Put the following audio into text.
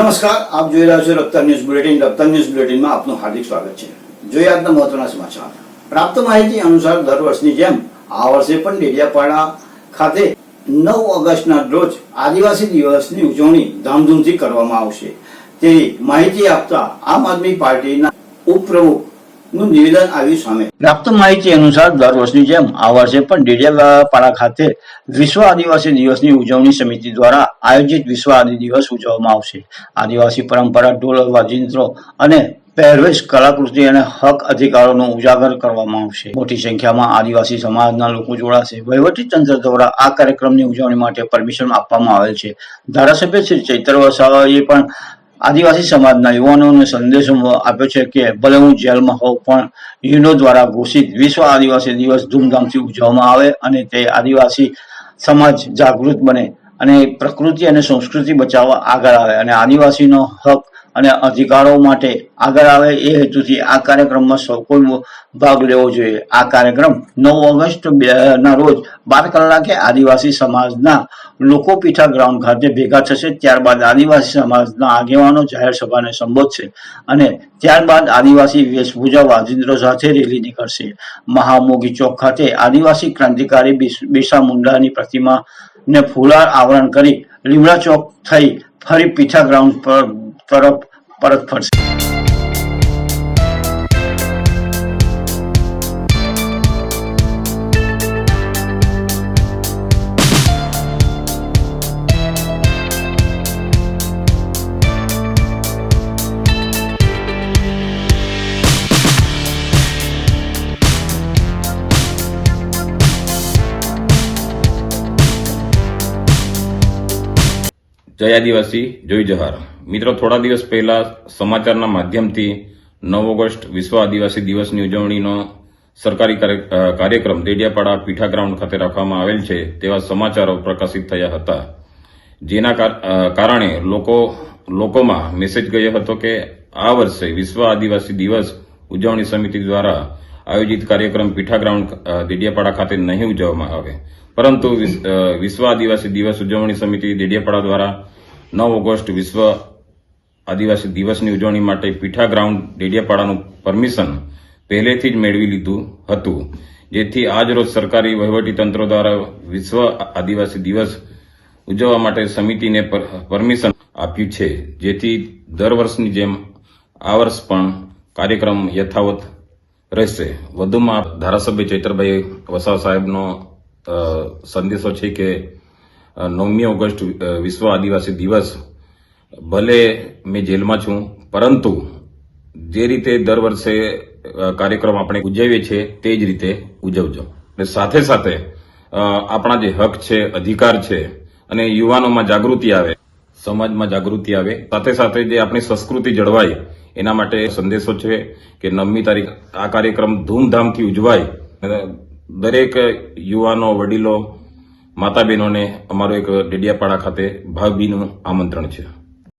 નમસ્કાર, આપ જોઈ રહ્યા છો Raftaar news bulletin. Raftaar news બુલેટિનમાં આપનું હાર્દિક સ્વાગત છે. જોઈએ આજના મહત્વના સમાચાર. પ્રાપ્ત માહિતી અનુસાર દર વર્ષની જેમ આ વર્ષે પણ ડેડિયાપાડા ખાતે નવ ઓગસ્ટના રોજ આદિવાસી દિવસની ઉજવણી ધામધૂમથી કરવામાં આવશે. તેવી માહિતી આપતા આમ આદમી પાર્ટીના ઉપપ્રમુખ નું નિવેદન આવ્યું સામે. પ્રાપ્ત માહિતી અનુસાર દર વર્ષની જેમ આ વર્ષે પણ ડેડિયાપાડા ખાતે વિશ્વ આદિવાસી દિવસની ઉજવણી સમિતિ દ્વારા આયોજિત વિશ્વ આદિ દિવસ ઉજવવામાં આવશે. આદિવાસી પરંપરા, ઢોલ, વાજિંત્રો અને પહેરવેશ, કલાકૃતિ અને હક અધિકારોનો ઉજાગર કરવામાં આવશે. મોટી સંખ્યામાં આદિવાસી સમાજના લોકો જોડાશે. વહીવટી તંત્ર દ્વારા આ કાર્યક્રમની ઉજવણી માટે પરમિશન આપવામાં આવેલ છે. ધારાસભ્ય શ્રી ચૈતર વસાવાએ પણ આદિવાસી સમાજના યુવાનોને સંદેશો આપ્યો છે કે ભલે હું જેલમાં હોઉં, પણ યુનો દ્વારા ઘોષિત વિશ્વ આદિવાસી દિવસ ધૂમધામથી ઉજવવામાં આવે અને તે આદિવાસી સમાજ જાગૃત બને અને પ્રકૃતિ અને સંસ્કૃતિ બચાવવા આગળ આવે. અને આદિવાસીનો હક અને અધિકારો માટે આગળ આવે એ હેતુથી આ કાર્યક્રમમાં સૌ કોઈ ભાગ લેવો જોઈએ. આ કાર્યક્રમ નવ ઓગસ્ટ ના રોજ બાર કલાકે આદિવાસી સમાજના લોકો પીઠા ગ્રાઉન્ડ ખાતે ભેગા થશે. ત્યારબાદ આદિવાસી સમાજના આગેવાનો જાહેર સભાને સંબોધશે અને ત્યારબાદ આદિવાસી વેશભૂજા વાજિંત્રો સાથે રેલી નીકળશે. મહામોગી ચોક ખાતે આદિવાસી ક્રાંતિકારી બિરસા મુંડાની પ્રતિમા ને ફુલાર આવરણ કરી લીમડા ચોક થઈ ફરી પીઠા ગ્રાઉન્ડ પર તરફ પરત ફરશે. જય આદિવાસી જોઈ જહાર મિત્રો, થોડા દિવસ પહેલા સમાચારના માધ્યમથી નવ ઓગસ્ટ વિશ્વ આદિવાસી દિવસની ઉજવણીનો સરકારી કાર્ય- કાર્યક્રમ દેડિયાપાડા પીઠા ગ્રાઉન્ડ ખાતે રાખવામાં આવેલ છે તેવા સમાચારો પ્રકાશિત થયા હતા. જેના કાર- કારણે લોકો, લોકોમાં મેસેજ ગયો હતો કે આ વર્ષે વિશ્વ આદિવાસી દિવસ ઉજવણી સમિતિ દ્વારા આયોજિત કાર્યક્રમ પીઠા ગ્રાઉન્ડ દેડિયાપાડા ખાતે નહીં ઉજવવામાં આવે. પરંતુ વિશ્વ આદિવાસી દિવસ ઉજવણી સમિતિ દેડિયાપાડા દ્વારા નવ ઓગસ્ટ વિશ્વ આદિવાસી દિવસની ઉજવણી માટે પીઠા ગ્રાઉન્ડ ડેડિયાપાડાનું પરમિશન પહેલેથી જ મેળવી લીધું હતું. જેથી આજ રોજ સરકારી વહીવટી તંત્ર દ્વારા વિશ્વ આદિવાસી દિવસ ઉજવવા માટે સમિતિને પર- પરમિશન આપ્યું છે. જેથી દર વર્ષની જેમ આ વર્ષ પણ કાર્યક્રમ યથાવત રહેશે. વધુમાં ધારાસભ્ય ચૈત્રભાઈ વસાવ સાહેબનો સંદેશો છે કે નવમી ઓગસ્ટ વિશ્વ આદિવાસી દિવસ ભલે મેં જેલમાં છું, પરંતુ જે રીતે દર વર્ષે કાર્યક્રમ આપણે ઉજવીએ છીએ, તે જ રીતે ઉજવજો. અને સાથે સાથે આપણા જે હક છે, અધિકાર છે, અને યુવાનોમાં જાગૃતિ આવે, સમાજમાં જાગૃતિ આવે, સાથે સાથે જે આપણી સંસ્કૃતિ જળવાય, એના માટે સંદેશો છે કે નવમી તારીખ આ કાર્યક્રમ ધૂમધામથી ઉજવાય. દરેક યુવાનો, વડીલો માતા બહેનોને અમારું એક ડેડિયાપાડા ખાતે ભાવભીનું આમંત્રણ છે.